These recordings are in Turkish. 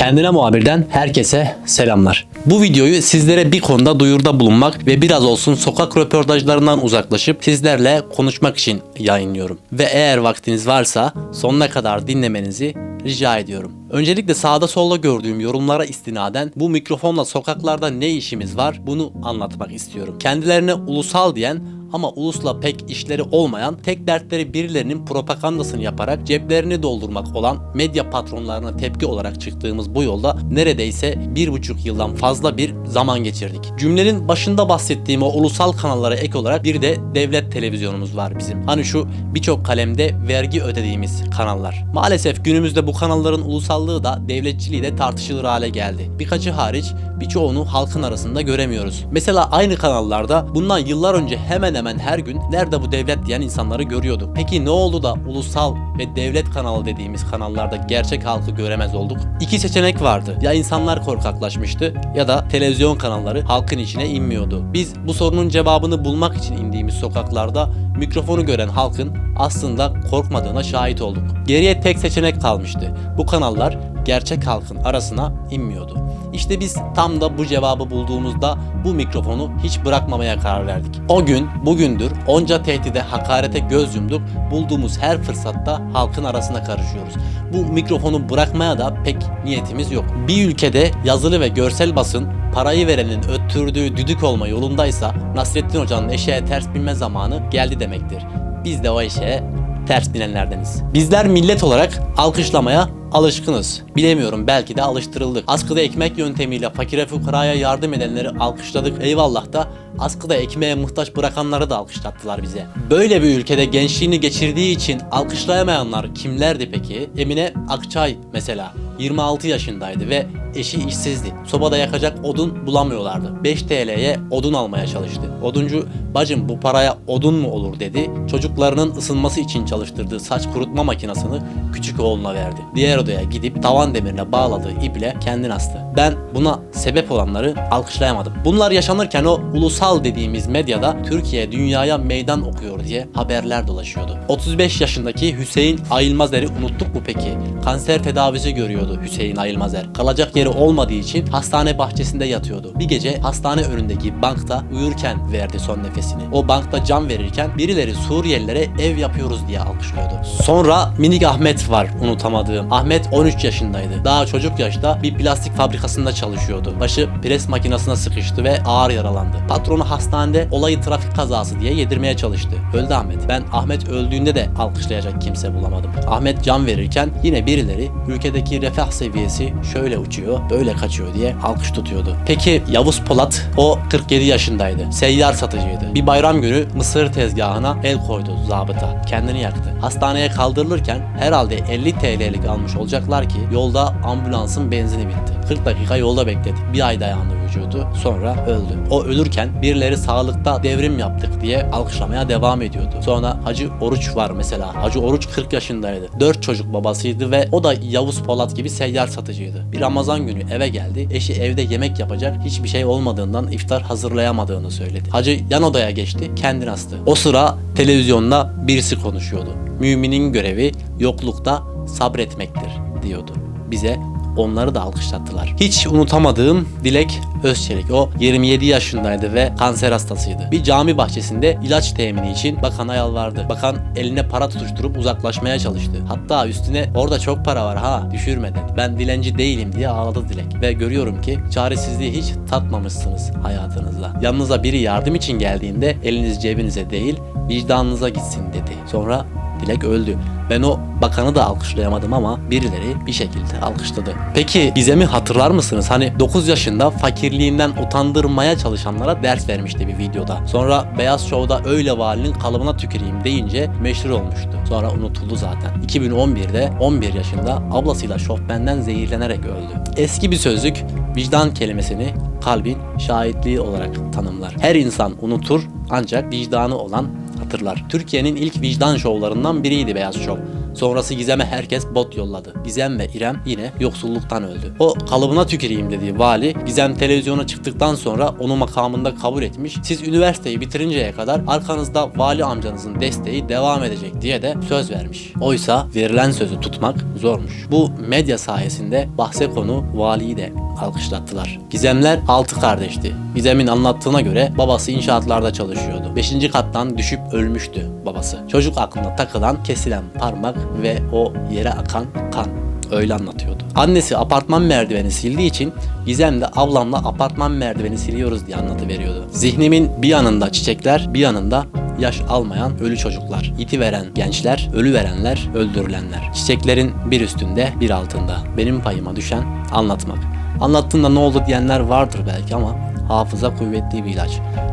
Kendine muhabirden herkese selamlar. Bu videoyu sizlere bir konuda duyurda bulunmak ve biraz olsun sokak röportajlarından uzaklaşıp sizlerle konuşmak için yayınlıyorum. Ve eğer vaktiniz varsa sonuna kadar dinlemenizi rica ediyorum. Öncelikle sağda solda gördüğüm yorumlara istinaden bu mikrofonla sokaklarda ne işimiz var bunu anlatmak istiyorum. Kendilerine ulusal diyen ama ulusla pek işleri olmayan, tek dertleri birilerinin propagandasını yaparak ceplerini doldurmak olan medya patronlarına tepki olarak çıktığımız bu yolda neredeyse bir buçuk yıldan fazla bir zaman geçirdik. Cümlenin başında bahsettiğim o ulusal kanallara ek olarak bir de devlet televizyonumuz var bizim. Hani şu birçok kalemde vergi ödediğimiz kanallar. Maalesef günümüzde bu kanalların ulusallığı da devletçiliği de tartışılır hale geldi. Birkaçı hariç birçoğunu halkın arasında göremiyoruz. Mesela aynı kanallarda bundan yıllar önce hemen hemen her gün nerede bu devlet diyen insanları görüyorduk. Peki ne oldu da ulusal ve devlet kanalı dediğimiz kanallarda gerçek halkı göremez olduk? İki seçenek vardı. Ya insanlar korkaklaşmıştı ya da televizyon kanalları halkın içine inmiyordu. Biz bu sorunun cevabını bulmak için indiğimiz sokaklarda mikrofonu gören halkın aslında korkmadığına şahit olduk. Geriye tek seçenek kalmıştı. Bu kanallar gerçek halkın arasına inmiyordu. İşte biz tam da bu cevabı bulduğumuzda bu mikrofonu hiç bırakmamaya karar verdik. O gün bugündür onca tehdide, hakarete göz yumduk. Bulduğumuz her fırsatta halkın arasına karışıyoruz. Bu mikrofonu bırakmaya da pek niyetimiz yok. Bir ülkede yazılı ve görsel basın parayı verenin öttürdüğü düdük olma yolundaysa Nasrettin Hoca'nın eşeğe ters binme zamanı geldi demektir. Biz de o eşeğe ters binenlerdeniz. Bizler millet olarak alkışlamaya alışkınız. Bilemiyorum belki de alıştırıldık. Askıda ekmek yöntemiyle fakire fukaraya yardım edenleri alkışladık eyvallah da askıda ekmeğe muhtaç bırakanları da alkışlattılar bize. Böyle bir ülkede gençliğini geçirdiği için alkışlayamayanlar kimlerdi peki? Emine Akçay mesela 26 yaşındaydı ve eşi işsizdi. Sobada yakacak odun bulamıyorlardı. 5 TL'ye odun almaya çalıştı. Oduncu bacım bu paraya odun mu olur dedi. Çocuklarının ısınması için çalıştırdığı saç kurutma makinesini küçük oğluna verdi. Diğer odaya gidip tavan demirine bağladığı iple kendini astı. Ben buna sebep olanları alkışlayamadım. Bunlar yaşanırken o ulusal dediğimiz medyada Türkiye dünyaya meydan okuyor diye haberler dolaşıyordu. 35 yaşındaki Hüseyin Ayılmazer'i unuttuk mu peki? Kanser tedavisi görüyordu Hüseyin Ayılmazer. Kalacak yeri olmadığı için hastane bahçesinde yatıyordu. Bir gece hastane önündeki bankta uyurken verdi son nefesini. O bankta can verirken birileri Suriyelilere ev yapıyoruz diye alkışlıyordu. Sonra minik Ahmet var unutamadığım. Ahmet 13 yaşındaydı. Daha çocuk yaşta bir plastik fabrikasında çalışıyordu. Başı pres makinesine sıkıştı ve ağır yaralandı. Patronu hastanede olayı trafik kazası diye yedirmeye çalıştı. Öldü Ahmet. Ben Ahmet öldüğünde de alkışlayacak kimse bulamadım. Ahmet can verirken yine birileri ülkedeki refah seviyesi şöyle uçuyor, böyle kaçıyor diye alkış tutuyordu. Peki Yavuz Polat o 47 yaşındaydı. Seyyar satıcıydı. Bir bayram günü mısır tezgahına el koydu zabıta. Kendini yaktı. Hastaneye kaldırılırken herhalde 50 TL'lik almış olacaklar ki yolda ambulansın benzini bitti. 40 dakika yolda bekledi. Bir ay dayandı vücudu. Sonra öldü. O ölürken birileri sağlıkta devrim yaptık diye alkışlamaya devam ediyordu. Sonra Hacı Oruç var mesela. Hacı Oruç 40 yaşındaydı. 4 çocuk babasıydı ve o da Yavuz Polat gibi seyyar satıcıydı. Bir Ramazan günü eve geldi. Eşi evde yemek yapacak hiçbir şey olmadığından iftar hazırlayamadığını söyledi. Hacı yan odaya geçti. Kendini astı. O sıra televizyonda birisi konuşuyordu. Müminin görevi yoklukta sabretmektir diyordu. Bize onları da alkışlattılar. Hiç unutamadığım Dilek Özçelik. O 27 yaşındaydı ve kanser hastasıydı. Bir cami bahçesinde ilaç temini için bakana yalvardı. Bakan eline para tutuşturup uzaklaşmaya çalıştı. Hatta üstüne orada çok para var ha düşürme dedi. Ben dilenci değilim diye ağladı Dilek. Ve görüyorum ki çaresizliği hiç tatmamışsınız hayatınızda. Yanınıza biri yardım için geldiğinde eliniz cebinize değil vicdanınıza gitsin dedi. Sonra Dilek öldü. Ben o bakanı da alkışlayamadım ama birileri bir şekilde alkışladı. Peki Gizem'i hatırlar mısınız? Hani 9 yaşında fakirliğinden utandırmaya çalışanlara ders vermişti bir videoda. Sonra Beyaz Show'da öyle valinin kalıbına tüküreyim deyince meşhur olmuştu. Sonra unutuldu zaten. 2011'de 11 yaşında ablasıyla şofbenden zehirlenerek öldü. Eski bir sözlük vicdan kelimesini kalbin şahitliği olarak tanımlar. Her insan unutur ancak vicdanı olan hatırlar. Türkiye'nin ilk vicdan şovlarından biriydi Beyaz Şov. Sonrası Gizem'e herkes bot yolladı. Gizem ve İrem yine yoksulluktan öldü. O kalıbına tüküreyim dediği vali Gizem televizyona çıktıktan sonra onu makamında kabul etmiş. Siz üniversiteyi bitirinceye kadar arkanızda vali amcanızın desteği devam edecek diye de söz vermiş. Oysa verilen sözü tutmak zormuş. Bu medya sayesinde bahse konu valiyi de alkışlattılar. Gizemler altı kardeşti. Gizem'in anlattığına göre babası inşaatlarda çalışıyordu. Beşinci kattan düşüp ölmüştü babası. Çocuk aklına takılan kesilen parmak ve o yere akan kan. Öyle anlatıyordu. Annesi apartman merdiveni sildiği için Gizem de ablamla apartman merdiveni siliyoruz diye anlatıveriyordu. Zihnimin bir yanında çiçekler, bir yanında yaş almayan ölü çocuklar, iti veren gençler, ölü verenler, öldürülenler. Çiçeklerin bir üstünde, bir altında. Benim payıma düşen anlatmak. Anlattığında ne oldu diyenler vardır belki ama hafıza kuvvetli bir ilaç.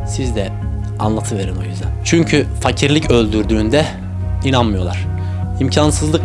Siz de anlatıverin o yüzden. Çünkü fakirlik öldürdüğünde inanmıyorlar. İmkansızlık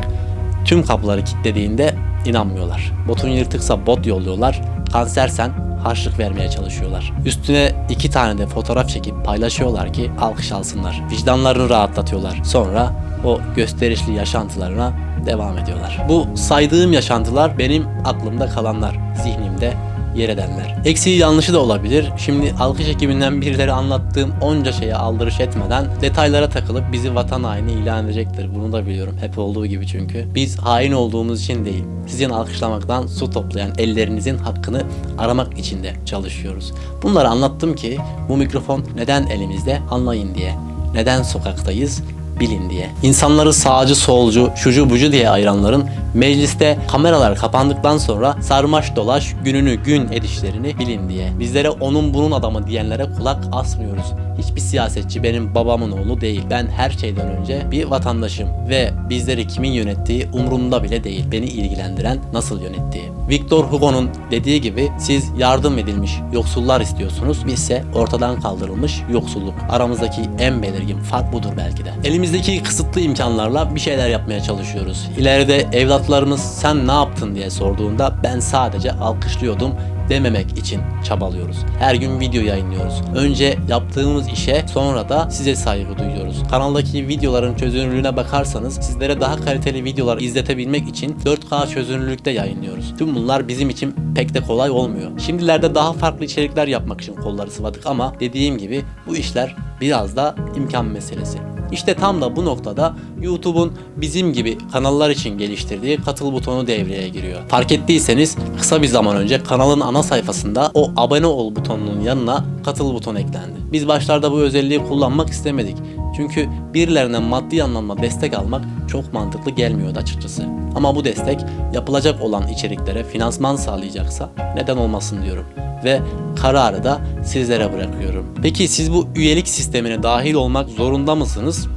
tüm kapıları kilitlediğinde inanmıyorlar. Botun yırtıksa bot yolluyorlar. Kansersen harçlık vermeye çalışıyorlar. Üstüne iki tane de fotoğraf çekip paylaşıyorlar ki alkış alsınlar. Vicdanlarını rahatlatıyorlar. Sonra o gösterişli yaşantılarına devam ediyorlar. Bu saydığım yaşantılar benim aklımda kalanlar, zihnimde yer edenler. Eksiği yanlışı da olabilir. Şimdi alkış ekibinden birileri anlattığım onca şeye aldırış etmeden detaylara takılıp bizi vatan haini ilan edecektir. Bunu da biliyorum. Hep olduğu gibi çünkü. Biz hain olduğumuz için değil. Sizin alkışlamaktan su toplayan ellerinizin hakkını aramak için de çalışıyoruz. Bunları anlattım ki bu mikrofon neden elimizde anlayın diye. Neden sokaktayız? Bilin diye. İnsanları sağcı, solcu, şucu bucu diye ayıranların mecliste kameralar kapandıktan sonra sarmaş dolaş gününü gün edişlerini bilin diye. Bizlere onun bunun adamı diyenlere kulak asmıyoruz. Hiçbir siyasetçi benim babamın oğlu değil. Ben her şeyden önce bir vatandaşım ve bizleri kimin yönettiği umurumda bile değil. Beni ilgilendiren nasıl yönettiği. Victor Hugo'nun dediği gibi siz yardım edilmiş yoksullar istiyorsunuz. Bizse ortadan kaldırılmış yoksulluk. Aramızdaki en belirgin fark budur belki de. Elimizdeki kısıtlı imkanlarla bir şeyler yapmaya çalışıyoruz. İleride evlatlarımız sen ne yaptın diye sorduğunda ben sadece alkışlıyordum dememek için çabalıyoruz. Her gün video yayınlıyoruz. Önce yaptığımız işe sonra da size saygı duyuyoruz. Kanaldaki videoların çözünürlüğüne bakarsanız sizlere daha kaliteli videolar izletebilmek için 4K çözünürlükte yayınlıyoruz. Tüm bunlar bizim için pek de kolay olmuyor. Şimdilerde daha farklı içerikler yapmak için kolları sıvadık ama dediğim gibi bu işler biraz da imkan meselesi. İşte tam da bu noktada YouTube'un bizim gibi kanallar için geliştirdiği katıl butonu devreye giriyor. Fark ettiyseniz kısa bir zaman önce kanalın ana sayfasında o abone ol butonunun yanına katıl butonu eklendi. Biz başlarda bu özelliği kullanmak istemedik. Çünkü birilerinden maddi anlamda destek almak çok mantıklı gelmiyordu açıkçası. Ama bu destek yapılacak olan içeriklere finansman sağlayacaksa neden olmasın diyorum ve kararı da sizlere bırakıyorum. Peki siz bu üyelik sistemine dahil olmak zorunda mısınız?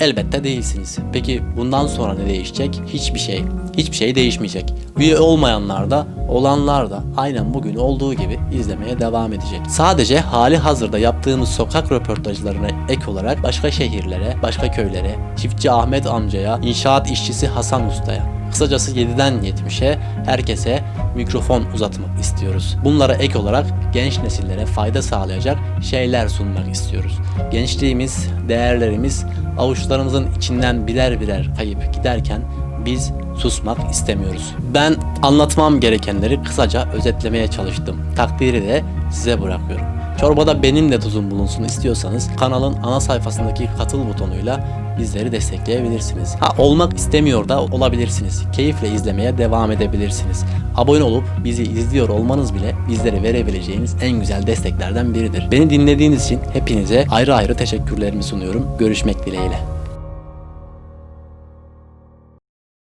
Elbette değilsiniz. Peki bundan sonra ne değişecek? Hiçbir şey. Hiçbir şey değişmeyecek. Üye olmayanlar da olanlar da aynen bugün olduğu gibi izlemeye devam edecek. Sadece hali hazırda yaptığımız sokak röportajlarına ek olarak başka şehirlere, başka köylere, çiftçi Ahmet amcaya, inşaat işçisi Hasan Usta'ya, Kısacası 7'den 70'e herkese mikrofon uzatmak istiyoruz. Bunlara ek olarak genç nesillere fayda sağlayacak şeyler sunmak istiyoruz. Gençliğimiz, değerlerimiz avuçlarımızın içinden birer birer kayıp giderken biz susmak istemiyoruz. Ben anlatmam gerekenleri kısaca özetlemeye çalıştım. Takdiri de size bırakıyorum. Çorbada benim de tuzum bulunsun istiyorsanız kanalın ana sayfasındaki katıl butonuyla bizleri destekleyebilirsiniz. Ha olmak istemiyor da olabilirsiniz. Keyifle izlemeye devam edebilirsiniz. Abone olup bizi izliyor olmanız bile bizlere verebileceğiniz en güzel desteklerden biridir. Beni dinlediğiniz için hepinize ayrı ayrı teşekkürlerimi sunuyorum. Görüşmek dileğiyle.